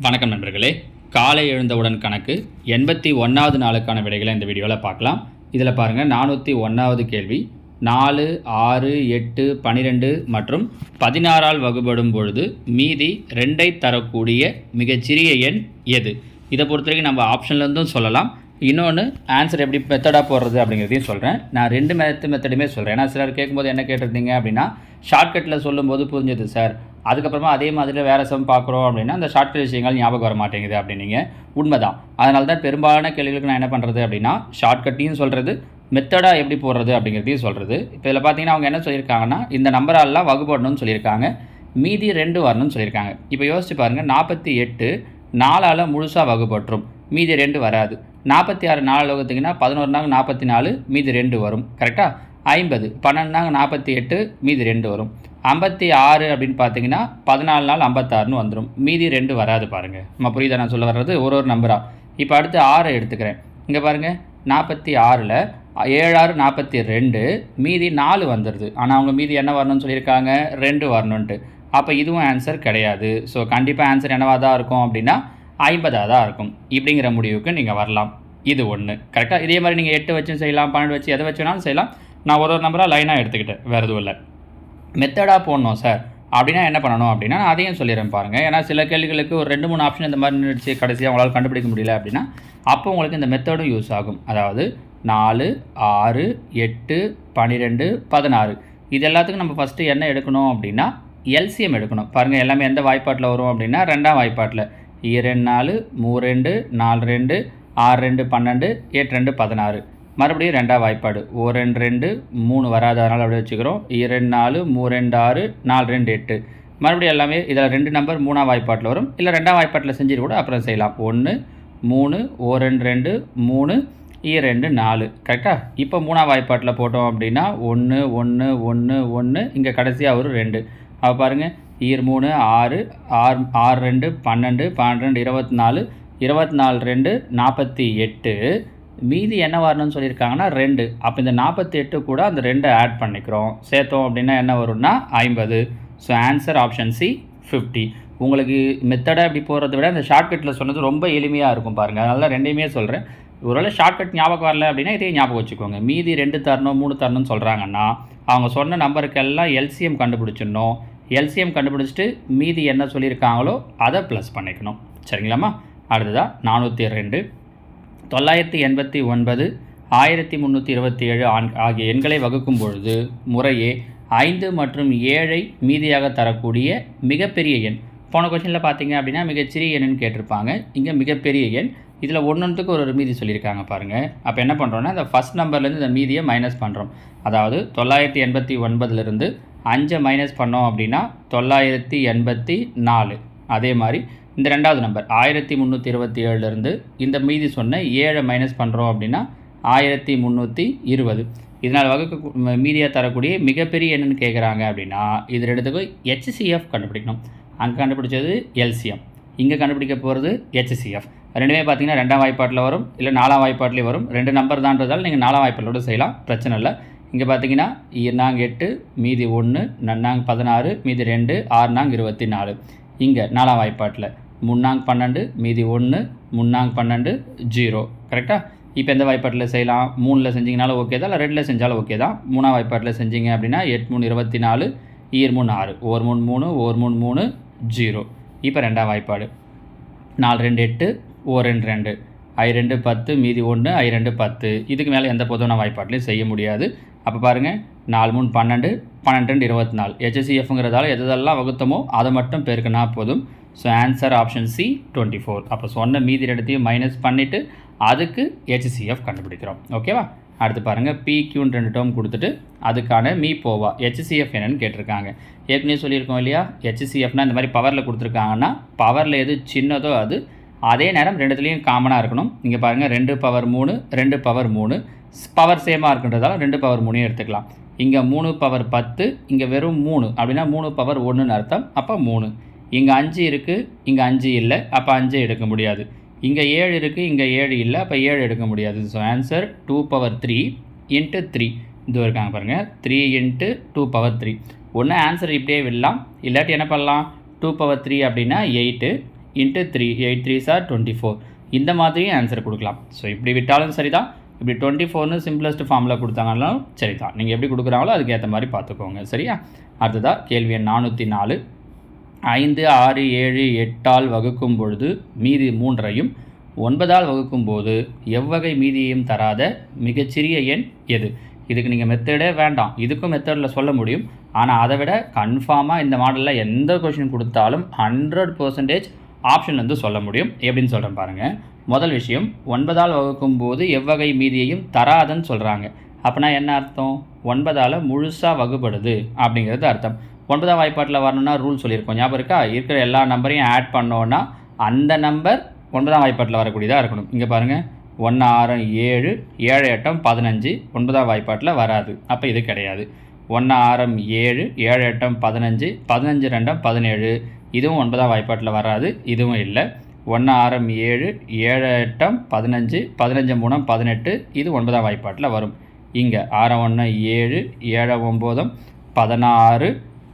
வணக்கம் நண்பர்களே. காலை எழுந்தவுடன் கணக்கு எண்பத்தி ஒன்றாவது நாளுக்கான விடைகளை இந்த வீடியோவில் பார்க்கலாம். இதில் பாருங்கள் நானூற்றி ஒன்றாவது கேள்வி. நாலு ஆறு எட்டு பனிரெண்டு மற்றும் பதினாறால் வகுபடும் பொழுது மீதி ரெண்டை தரக்கூடிய மிகச்சிறிய எண் எது? இதை பொறுத்த வரைக்கும் நம்ம ஆப்ஷன்லேருந்தும் சொல்லலாம். இன்னொன்று ஆன்சர் எப்படி மெத்தடாக போடுறது அப்படிங்கிறதையும் சொல்கிறேன் நான் ரெண்டு மெத்த மெத்தடுமே சொல்கிறேன் ஏன்னா சிலர் கேட்கும்போது என்ன கேட்டிருந்தீங்க அப்படின்னா ஷார்ட்கட்டில் சொல்லும்போது புரிஞ்சது சார் அதுக்கப்புறமா அதே மாதிரி வேறு சம் பார்க்குறோம் அப்படின்னா அந்த ஷார்ட்கட் விஷயங்கள் ஞாபகம் வர மாட்டேங்குது அப்படின்னீங்க. உண்மைதான். அதனால தான் பெரும்பாலான கேள்விகளுக்கு நான் என்ன பண்ணுறது அப்படின்னா ஷார்ட்கட்டையும் சொல்கிறது மெத்தடாக எப்படி போடுறது அப்படிங்கிறதையும் சொல்கிறது இப்போ இதில் பார்த்தீங்கன்னா அவங்க என்ன சொல்லியிருக்காங்கன்னா இந்த நம்பராலாம் வகுப்படணும்னு சொல்லியிருக்காங்க. மீதி ரெண்டு வரணும்னு சொல்லியிருக்காங்க. இப்போ யோசிச்சு பாருங்கள் நாற்பத்தி எட்டு நாலால் முழுசாக வகுப்பற்றும். மீதி ரெண்டு வராது. நாற்பத்தி ஆறு நாலு வகுத்திங்கன்னா பதினோரு நாற்பத்தி நாலு மீதி ரெண்டு வரும். கரெக்டாக ஐம்பது. பன்னெண்டு நாங்க நாற்பத்தி எட்டு மீதி ரெண்டு வரும். ஐம்பத்தி ஆறு அப்படின்னு பார்த்தீங்கன்னா பதினாலு நாள் ஐம்பத்தாறுன்னு வந்துடும் மீதி ரெண்டு வராது பாருங்கள் நம்ம புரியுதா நான் சொல்ல வர்றது? ஒரு ஒரு நம்பராக இப்போ அடுத்து ஆறு எடுத்துக்கிறேன். இங்கே பாருங்கள் நாற்பத்தி ஆறில் ஏழாறு நாற்பத்தி ரெண்டு மீதி நாலு வந்துடுது ஆனால் அவங்க மீதி என்ன வரணும்னு சொல்லியிருக்காங்க? ரெண்டு வரணுன்ட்டு அப்போ இதுவும் ஆன்சர் கிடையாது. ஸோ கண்டிப்பாக ஆன்சர் என்னவாக தான் இருக்கும் அப்படின்னா ஐம்பதாக தான் இருக்கும். இப்படிங்கிற முடிவுக்கு நீங்கள் வரலாம். இது ஒன்று கரெக்டாக இதே மாதிரி நீங்கள் எட்டு வச்சும் செய்யலாம் பன்னெண்டு வச்சு எதை வச்சுனாலும் வேணாலும் செய்யலாம். நான் ஒரு ஒரு நம்பராக லைனாக எடுத்துக்கிட்டேன். வேறு எதுவும் இல்லை. மெத்தடாக போடணும் சார் அப்படின்னா என்ன பண்ணணும் அப்படின்னா நான் அதையும் சொல்லிடுறேன் பாருங்கள் ஏன்னா சில கேள்விகளுக்கு ஒரு ரெண்டு மூணு ஆப்ஷன் இந்த மாதிரி நினச்சி கடைசியாக உங்களால் கண்டுபிடிக்க முடியல அப்படின்னா அப்போ உங்களுக்கு இந்த மெத்தடும் யூஸ் ஆகும். அதாவது நாலு ஆறு எட்டு பன்னிரெண்டு பதினாறு. இது எல்லாத்துக்கும் நம்ம ஃபஸ்ட்டு என்ன எடுக்கணும் அப்படின்னா எல்சிஎம் எடுக்கணும். பாருங்கள் எல்லாமே எந்த வாய்ப்பாட்டில் வரும் அப்படின்னா ரெண்டாம் வாய்ப்பாட்டில். இரண்டு நாலு மூ ரெண்டு நாலு ரெண்டு ஆறு ரெண்டு பன்னெண்டு எட்டு ரெண்டு பதினாறு. மறுபடியும் ரெண்டாம் வாய்ப்பாடு. ஓ ரெண்டு ரெண்டு மூணு வராது அதனால் அப்படியே வச்சுக்கிறோம். இரண்டு நாலு மூ ரெண்டு ஆறு நாலு ரெண்டு எட்டு. மறுபடியும் எல்லாமே இதில் ரெண்டு நம்பர் மூணாம் வாய்ப்பாட்டில் வரும். இல்லை ரெண்டாம் வாய்ப்பாட்டில் செஞ்சுட்டு கூட அப்புறம் செய்யலாம். ஒன்று மூணு ஓ ரெண்டு ரெண்டு மூணு ஈ ரெண்டு நாலு. கரெக்டாக இப்போ மூணாம் வாய்ப்பாட்டில் போட்டோம் அப்படின்னா ஒன்று ஒன்று ஒன்று ஒன்று இங்கே கடைசியாக ஒரு ரெண்டு. அப்போ பாருங்கள் ஈர் மூணு ஆறு ஆறு ஆறு ரெண்டு பன்னெண்டு பன்னெண்டு இருபத்தி நாலு இருபத்தி நாலு ரெண்டு நாற்பத்தி எட்டு. மீதி என்ன வரணும்னு சொல்லியிருக்காங்கன்னா ரெண்டு. அப்போ இந்த நாற்பத்தி எட்டு கூட அந்த ரெண்டை ஆட் பண்ணிக்கிறோம். சேர்த்தோம் அப்படின்னா என்ன வரும்னா ஐம்பது. So answer option C fifty உங்களுக்கு மெத்தடாக இப்படி போகிறத விட இந்த ஷார்ட்கட்டில் சொன்னது ரொம்ப எளிமையாக இருக்கும் பாருங்கள் அதனால் தான் ரெண்டையுமே சொல்கிறேன் ஒருவேளை ஷார்ட்கட் ஞாபகம் வரல அப்படின்னா இதையும் ஞாபகம் வச்சுக்கோங்க. மீதி ரெண்டு தரணும் மூணு தரணும்னு சொல்கிறாங்கன்னா அவங்க சொன்ன நம்பருக்கெல்லாம் எல்சிஎம் கண்டுபிடிச்சிடணும். எல்சிஎம் கண்டுபிடிச்சிட்டு மீதி என்ன சொல்லியிருக்காங்களோ அதை ப்ளஸ் பண்ணிக்கணும். சரிங்களாம்மா? அடுத்ததாக நானூற்றி ரெண்டு. தொள்ளாயிரத்தி எண்பத்தி ஒன்பது ஆயிரத்தி முந்நூற்றி இருபத்தி ஏழு ஆண் ஆகிய எண்களை வகுக்கும் பொழுது முறையே ஐந்து மற்றும் ஏழை மீதியாக தரக்கூடிய மிகப்பெரிய எண். போன கொஷனில் பார்த்தீங்க அப்படின்னா மிகச்சிறிய எண்ணுன்னு கேட்டிருப்பாங்க. இங்கே மிகப்பெரிய எண். இதில் ஒன்றுத்துக்கு ஒரு ஒரு மீதி சொல்லியிருக்காங்க பாருங்கள் அப்போ என்ன பண்ணுறோன்னா இந்த ஃபஸ்ட் நம்பர்லேருந்து இந்த மீதியை மைனஸ் பண்ணுறோம் அதாவது தொள்ளாயிரத்தி எண்பத்தி ஒன்பதுலேருந்து அஞ்சை மைனஸ் பண்ணோம் அப்படின்னா தொள்ளாயிரத்தி எண்பத்தி நாலு. அதே மாதிரி இந்த ரெண்டாவது நம்பர். ஆயிரத்தி முந்நூற்றி இருபத்தி ஏழுலேருந்து இந்த மீதி சொன்ன ஏழை மைனஸ் பண்ணுறோம் அப்படின்னா ஆயிரத்தி முந்நூற்றி இருபது. இதனால் வகுக்க மீதியாக தரக்கூடிய மிகப்பெரிய என்னன்னு கேட்குறாங்க அப்படின்னா இது ரெண்டுத்துக்கும் ஹெச்சிஎஃப் கண்டுபிடிக்கணும். அங்கே கண்டுபிடிச்சது எல்சிஎம் இங்கே கண்டுபிடிக்க போகிறது ஹெச்சிஎஃப் ரெண்டுமே பார்த்தீங்கன்னா ரெண்டாம் வாய்ப்பாட்டில் வரும் இல்லை நாலாம் வாய்ப்பாட்டிலே வரும். ரெண்டு நம்பர் தான்றதால் நீங்கள் நாலாம் வாய்ப்பாட்டோட செய்யலாம் பிரச்சனை இல்லை. இங்கே பார்த்தீங்கன்னா நாங்க எட்டு மீதி ஒன்று நன்னாங்க பதினாறு மீதி ரெண்டு ஆறுநாங் இருபத்தி நாலு. இங்கே நாலாம் வாய்ப்பாட்டில். முன்னாங் பன்னெண்டு மீதி ஒன்று முன்னாங் பன்னெண்டு ஜீரோ. கரெக்டாக இப்போ எந்த வாய்ப்பாட்டில் செய்யலாம்? மூணில் செஞ்சிங்கனாலும் ஓகே தான் இல்லை ரெண்டில் செஞ்சாலும் ஓகே தான். மூணாம் வாய்ப்பாட்டில் செஞ்சீங்க அப்படின்னா எட் மூணு இருபத்தி நாலு ஈர் மூணு ஆறு. ஓர் மூணு மூணு ஓர் மூணு மூணு ஜீரோ. இப்போ ரெண்டாம் வாய்ப்பாடு. நாலு ரெண்டு எட்டு ஓ ரெண்டு ரெண்டு. ஐ ரெண்டு பத்து மீதி ஒன்று ஐ ரெண்டு பத்து. இதுக்கு மேலே எந்த பொதுவான வாய்ப்பாட்டிலையும் செய்ய முடியாது. அப்போ பாருங்கள் நாலு மூணு பன்னெண்டு பன்னெண்டு ரெண்டு இருபத்தி நாலு. ஹெச்எஸ்சிஎஃப்ங்கிறதால எதெல்லாம் வகுத்தமோ அதை மட்டும் பெருக்கினா போதும். So answer option C twenty four அப்போ சொன்ன மீதி இடத்தையும் மைனஸ் பண்ணிவிட்டு அதுக்கு ஹெச்சிசிஎஃப் கண்டுபிடிக்கிறோம். ஓகேவா அடுத்து பாருங்கள் பிக்யூன்னு ரெண்டு டேர்ம் கொடுத்துட்டு அதுக்கான மீ போவா ஹெச்சிசிஎஃப் என்னன்னு கேட்டிருக்காங்க. ஏற்கனவே சொல்லியிருக்கோம் இல்லையா? ஹெச்சிசிஎஃப்னா இந்த மாதிரி பவரில் கொடுத்துருக்காங்கன்னா பவரில் எது சின்னதோ அது அதே நேரம் ரெண்டுத்துலேயும் காமனாக இருக்கணும். இங்கே பாருங்கள் ரெண்டு பவர் மூணு ரெண்டு பவர் மூணு. பவர் சேமாக இருக்குன்றதால ரெண்டு பவர் மூணையும் எடுத்துக்கலாம். இங்கே மூணு பவர் பத்து இங்கே வெறும் மூணு. அப்படின்னா மூணு பவர் ஒன்றுன்னு அர்த்தம். அப்போ மூணு. இங்கே அஞ்சு இருக்குது இங்கே அஞ்சு இல்லை. அப்போ அஞ்சு எடுக்க முடியாது. இங்கே ஏழு இருக்குது இங்கே ஏழு இல்லை. அப்போ ஏழு எடுக்க முடியாது. So answer two power three into three இது இருக்காங்க பாருங்கள் three into two power three ஒன்று ஆன்சர் இப்படியே விடலாம். இல்லாட்டி என்ன பண்ணலாம்? டூ பவர் த்ரீ அப்படின்னா eight into three eight three sir twenty four இந்த மாதிரியும் ஆன்சர் கொடுக்கலாம். ஸோ இப்படி விட்டாலும் சரி தான் இப்படி டுவெண்ட்டி ஃபோர்னு சிம்பிளஸ்ட் ஃபார்மில் கொடுத்தாங்கனாலும் சரி தான் நீங்கள் எப்படி கொடுக்குறாங்களோ அதுக்கேற்ற மாதிரி பார்த்துக்கோங்க. சரியா? அடுத்ததாக கேள்வி எண் நானூற்றி நாலு. ஐந்து ஆறு ஏழு எட்டால் வகுக்கும் பொழுது மீதி மூன்றையும் ஒன்பதால் வகுக்கும் போது எவ்வகை மீதியையும் தராத மிகச்சிறிய எண் எது? இதுக்கு நீங்கள் மெத்தடே வேண்டாம். இதுக்கும் மெத்தடில் சொல்ல முடியும். ஆனால் அதை விட கன்ஃபார்மாக இந்த மாடலில் எந்த கொஷின் கொடுத்தாலும் ஹண்ட்ரட் பர்சன்டேஜ் ஆப்ஷன் வந்து சொல்ல முடியும். எப்படின்னு சொல்கிறேன் பாருங்கள் முதல் விஷயம் ஒன்பதால் வகுக்கும் போது எவ்வகை மீதியையும் தராதுன்னு சொல்கிறாங்க அப்படின்னா என்ன அர்த்தம்? ஒன்பதால் முழுசாக வகுப்படுது அப்படிங்கிறது அர்த்தம். ஒன்பதாம் வாய்ப்பாட்டில் வரணும்னா ரூல் சொல்லியிருக்கோம். ஞாபகம் இருக்கா? இருக்கிற எல்லா நம்பரையும் ஆட் பண்ணோன்னா அந்த நம்பர் ஒன்பதாம் வாய்ப்பாட்டில் வரக்கூடியதாக இருக்கணும். இங்கே பாருங்கள் ஒன்று ஆறு ஏழு ஏழு எட்டம் பதினஞ்சு. ஒன்பதாம் வாய்ப்பாட்டில் வராது. அப்போ இது கிடையாது. ஒன்று ஆறம் ஏழு ஏழு எட்டம் பதினஞ்சு பதினஞ்சு ரெண்டம் பதினேழு. இதுவும் ஒன்பதாம் வாய்ப்பாட்டில் வராது இதுவும் இல்லை. ஒன்று ஆறம் ஏழு ஏழு எட்டம் பதினஞ்சு பதினஞ்சு மூணம் பதினெட்டு இது ஒன்பதாம் வாய்ப்பாட்டில் வரும். இங்கே ஆறாம் ஒன்று ஏழு ஏழு ஒம்போதும் பதினாறு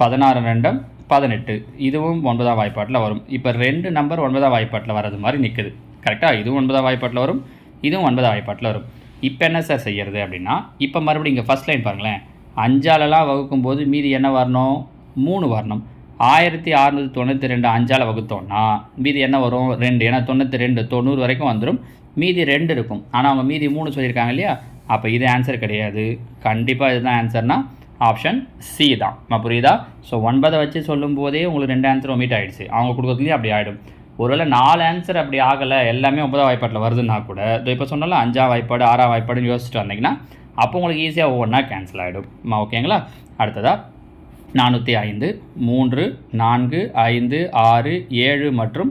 பதினாறு ரெண்டம் பதினெட்டு இதுவும் ஒன்பதாம் வாய்ப்பாட்டில் வரும். இப்போ ரெண்டு நம்பர் ஒன்பதாம் வாய்ப்பாட்டில் வர்றது மாதிரி நிற்குது கரெக்டாக இதுவும் ஒன்பதாம் வாய்ப்பாட்டில் வரும் இதுவும் ஒன்பதாம் வாய்ப்பாட்டில் வரும். இப்போ என்ன சார் செய்கிறது அப்படின்னா இப்போ மறுபடியும் இங்கே ஃபஸ்ட் லைன் பாருங்களேன். அஞ்சாலெல்லாம் வகுக்கும் போது மீதி என்ன வரணும்? மூணு வரணும். ஆயிரத்தி அறநூற்றி தொண்ணூற்றி ரெண்டு அஞ்சால் வகுத்தோம்னா மீதி என்ன வரும்? ரெண்டு. ஏன்னா தொண்ணூற்றி ரெண்டு தொண்ணூறு வரைக்கும் வந்துடும் மீதி ரெண்டு இருக்கும். ஆனால் அவங்க மீதி மூணு சொல்லியிருக்காங்க இல்லையா? அப்போ இது ஆன்சர் கிடையாது. கண்டிப்பாக இதுதான் ஆன்சர்னால் ஆப்ஷன் சி தான். புரியுதா? ஸோ ஒன்பதை வச்சு சொல்லும் போதே உங்களுக்கு ரெண்டு ஆன்சர் ஒமிட் ஆகிடுச்சு அவங்க கொடுக்குறதுலேயே அப்படி ஆகிடும் ஒருவேளை நாலு ஆன்சர் அப்படி ஆகலை எல்லாமே ஒன்பதாம் வாய்ப்பாட்டில் வருதுன்னா கூட இதோ இப்போ சொன்னாலும் அஞ்சாம் வாய்ப்பாடு ஆறாம் வாய்ப்பாடுன்னு யோசிச்சுட்டு வந்தீங்கன்னா அப்போ உங்களுக்கு ஈஸியாக ஒவ்வொன்றா கேன்சல் ஆகிடும் ஓகேங்களா அடுத்ததாக நானூற்றி ஐந்து மூன்று நான்கு ஐந்து ஆறு ஏழு மற்றும்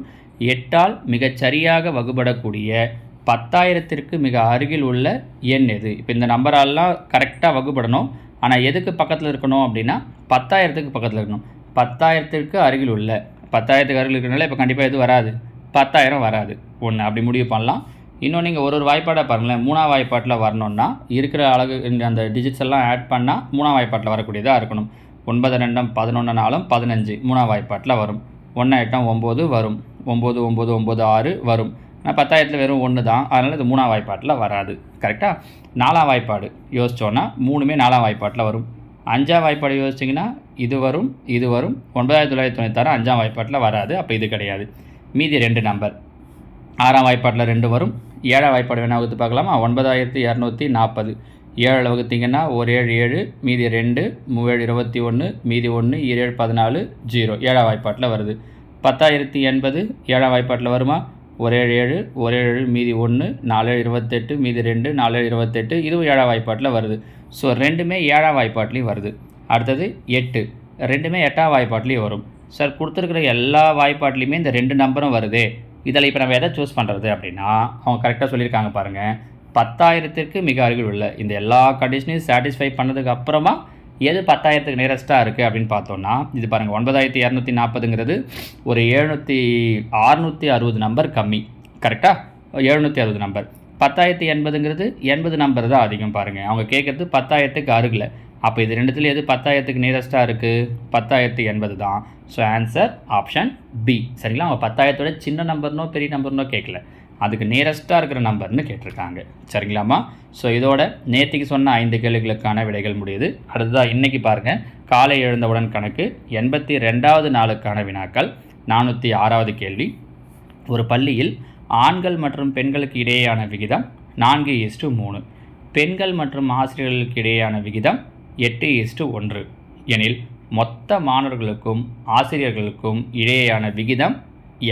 எட்டால் மிகச்சரியாக வகுபடக்கூடிய பத்தாயிரத்திற்கு மிக அருகில் உள்ள எண் எது? இப்போ இந்த நம்பரெல்லாம் கரெக்டாக வகுப்படணும் ஆனால் எதுக்கு பக்கத்தில் இருக்கணும் அப்படின்னா பத்தாயிரத்துக்கு பக்கத்தில் இருக்கணும். பத்தாயிரத்திற்கு அருகில் உள்ள பத்தாயிரத்துக்கு அருகில் இருக்கிறனால இப்போ கண்டிப்பாக எது வராது? பத்தாயிரம் வராது. ஒன்று அப்படி முடிவு பண்ணலாம். இன்னும் நீங்கள் ஒரு ஒரு வாய்ப்பாடாக பாருங்களேன். மூணா வாய்ப்பாட்டில் வரணுன்னா இருக்கிற அழகு இந்த அந்த டிஜிட்ஸ் எல்லாம் ஆட் பண்ணால் மூணா வாய்ப்பாட்டில் வரக்கூடியதாக இருக்கணும். ஒன்பது ரெண்டும் பதினொன்று நாளும் பதினஞ்சு. மூணாம் வாய்ப்பாட்டில் வரும். ஒன்று எட்டம் ஒம்பது வரும். ஒம்பது ஒம்பது ஒம்பது ஆறு வரும். ஆனால் பத்தாயிரத்தில் வெறும் ஒன்று தான். அதனால் இது மூணாம் வாய்ப்பாட்டில் வராது. கரெக்டாக நாலாம் வாய்ப்பாடு யோசிச்சோன்னா மூணுமே நாலாம் வாய்ப்பாட்டில் வரும். அஞ்சாம் வாய்ப்பாடு யோசிச்சிங்கன்னா இது வரும் இது வரும். ஒன்பதாயிரத்தி தொள்ளாயிரத்தி தொண்ணூத்தாறு அஞ்சாம் வாய்ப்பாட்டில் வராது. அப்போ இது கிடையாது. மீதி ரெண்டு நம்பர். ஆறாம் வாய்ப்பாட்டில் ரெண்டு வரும். ஏழாம் வாய்ப்பாடு வேணால் வகுத்து பார்க்கலாமா? ஒன்பதாயிரத்தி இரநூத்தி நாற்பது. ஏழில் வகுத்தீங்கன்னா ஒரு ஏழு ஏழு மீதி ரெண்டு மூவேழு இருபத்தி ஒன்று மீதி ஒன்று ஈரேழு பதினாலு ஜீரோ. ஏழாம் வாய்ப்பாட்டில் வருது. பத்தாயிரத்தி எண்பது ஏழாம் வாய்ப்பாட்டில் வருமா? ஒரு ஏழு ஏழு ஒரு ஏழு மீதி ஒன்று நாலு இருபத்தெட்டு மீதி ரெண்டு நாலு இருபத்தெட்டு இதுவும் ஏழாம் வாய்ப்பாட்டில் வருது. ஸோ ரெண்டுமே ஏழாம் வாய்ப்பாட்லேயும் வருது. அடுத்தது எட்டு. ரெண்டுமே எட்டாம் வாய்ப்பாட்லேயும் வரும். சார் கொடுத்துருக்குற எல்லா வாய்ப்பாட்லேயுமே இந்த ரெண்டு நம்பரும் வருதே. இதில் இப்போ நம்ம எதை சூஸ் பண்ணுறது அப்படின்னா அவங்க கரெக்டாக சொல்லியிருக்காங்க பாருங்கள் பத்தாயிரத்திற்கு மிக அருகில் உள்ள இந்த எல்லா கண்டிஷனையும் சாட்டிஸ்ஃபை பண்ணதுக்கு அப்புறமா எது பத்தாயிரத்துக்கு நியரஸ்ட்டாக இருக்குது அப்படின்னு பார்த்தோன்னா இது பாருங்கள் ஒன்பதாயிரத்தி இரநூத்தி நாற்பதுங்கிறது ஒரு எழுநூற்றி அறுநூற்றி அறுபது நம்பர் கம்மி. கரெக்டாக எழுநூற்றி அறுபது நம்பர் பத்தாயிரத்தி எண்பதுங்கிறது எண்பது நம்பர் தான் அதிகம் பாருங்கள் அவங்க கேட்குறது பத்தாயிரத்துக்கு அருகில். அப்போ இது ரெண்டுத்துல எது பத்தாயிரத்துக்கு நியரஸ்ட்டாக இருக்குது பத்தாயிரத்து எண்பது தான். ஸோ ஆன்சர் ஆப்ஷன் பி சரிங்களா? அவங்க பத்தாயிரத்தோட சின்ன நம்பர்னோ பெரிய நம்பர்னோ கேட்கல. அதுக்கு நியரஸ்ட்டாக இருக்கிற நம்பர்னு கேட்டிருக்காங்க. சரிங்களாம்மா? ஸோ இதோட நேற்றுக்கு சொன்ன ஐந்து கேள்விகளுக்கான விடைகள் முடியுது. அடுத்ததாக இன்றைக்கி பாருங்கள் காலை எழுந்தவுடன் கணக்கு எண்பத்தி ரெண்டாவது நாளுக்கான வினாக்கள் நானூற்றி ஆறாவது கேள்வி. ஒரு பள்ளியில் ஆண்கள் மற்றும் பெண்களுக்கு இடையேயான விகிதம் நான்கு இஸ்டு மூணு. பெண்கள் மற்றும் ஆசிரியர்களுக்கு இடையேயான விகிதம் எட்டு இஸ்டு ஒன்று. எனில் மொத்த மாணவர்களுக்கும் ஆசிரியர்களுக்கும் இடையேயான விகிதம்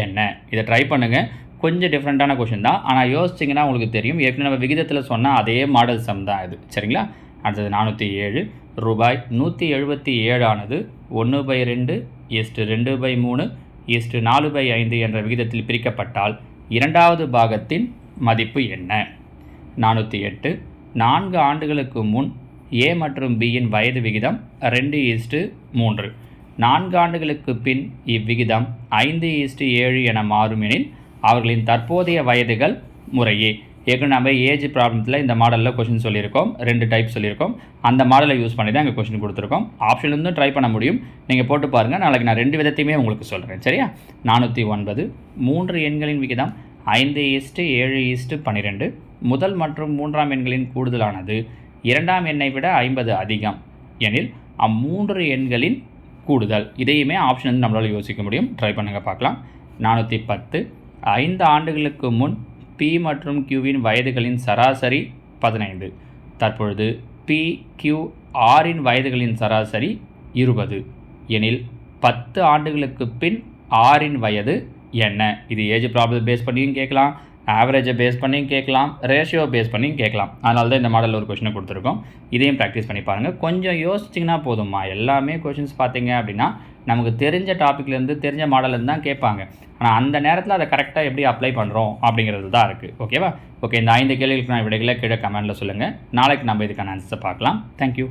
என்ன? இதை ட்ரை பண்ணுங்கள் கொஞ்சம் டிஃப்ரெண்ட்டான கொஷின் தான். ஆனால் யோசிச்சிங்கன்னா உங்களுக்கு தெரியும். ஏற்கனவே நம்ம விகிதத்தில் சொன்னால் அதே மாடல் சம் தான் இது. சரிங்களா? அடுத்தது நானூற்றி ஏழு. ரூபாய் நூற்றி எழுபத்தி ஏழானது ஒன்று பை ரெண்டு எஸ்ட்டு ரெண்டு பை மூணு எஸ்ட்டு நாலு பை ஐந்து என்ற விகிதத்தில் பிரிக்கப்பட்டால் இரண்டாவது பாகத்தின் மதிப்பு என்ன? நானூற்றி எட்டு. நான்கு ஆண்டுகளுக்கு முன் ஏ மற்றும் பியின் வயது விகிதம் ரெண்டு ஈஸ்ட்டு மூன்று. நான்கு ஆண்டுகளுக்கு பின் இவ்விகிதம் ஐந்து ஈஸ்ட்டு ஏழு என மாறும் எனில் அவர்களின் தற்போதைய வயதுகள் முறையே. ஏற்கனவே நம்ம ஏஜ் ப்ராப்ளத்தில் இந்த மாடலில் கொஷின் சொல்லியிருக்கோம். ரெண்டு டைப் சொல்லியிருக்கோம். அந்த மாடலை யூஸ் பண்ணி தான் இங்கே கொஷின் கொடுத்துருக்கோம். ஆப்ஷன் இருந்தும் ட்ரை பண்ண முடியும். நீங்கள் போட்டு பாருங்கள் நாளைக்கு நான் ரெண்டு விதத்தையுமே உங்களுக்கு சொல்கிறேன் சரியா? நானூற்றி ஒன்பது மூன்று எண்களின் விகிதம் ஐந்து ஈஸ்ட்டு ஏழு ஈஸ்ட்டு பன்னிரெண்டு. முதல் மற்றும் மூன்றாம் எண்களின் கூடுதலானது இரண்டாம் எண்ணை விட ஐம்பது அதிகம். எனில் அம்மூன்று எண்களின் கூடுதல். இதையுமே ஆப்ஷன் வந்து நம்மளால் யோசிக்க முடியும். ட்ரை பண்ணுங்கள் பார்க்கலாம். நானூற்றி பத்து ஐந்து ஆண்டுகளுக்கு முன் பி மற்றும் கியூவின் வயதுகளின் சராசரி பதினைந்து. தற்பொழுது பி கியூ ஆரின் வயதுகளின் சராசரி இருபது. எனில் பத்து ஆண்டுகளுக்கு பின் ஆரின் வயது என்ன? இது ஏஜ் ப்ராப்ளம் பேஸ் பண்ணியும் கேட்கலாம் ஆவரேஜை பேஸ் பண்ணியும் கேட்கலாம் ரேஷியோ பேஸ் பண்ணியும் கேட்கலாம். அதனால தான் இந்த மாடலில் ஒரு கொஷினை கொடுத்துருக்கோம். இதையும் ப்ராக்டிஸ் பண்ணி பாருங்கள் கொஞ்சம் யோசிச்சிங்கன்னா போதும்மா. எல்லாமே கொஷின்ஸ் பார்த்தீங்க அப்படின்னா நமக்கு தெரிஞ்ச டாப்பிக்லேருந்து தெரிஞ்ச மாடலேருந்து தான் கேட்பாங்க. ஆனால் அந்த நேரத்தில் அதை கரெக்டாக எப்படி அப்ளை பண்ணுறோம் அப்படிங்கிறது தான் இருக்குது ஓகேவா ஓகே இந்த ஐந்து கேள்விகளுக்கு நான் விடைகளை கீழே கமெண்ட்டில் சொல்லுங்கள் நாளைக்கு நம்ம இதுக்கான ஆன்சர்ஸை பார்க்கலாம். தேங்க்யூ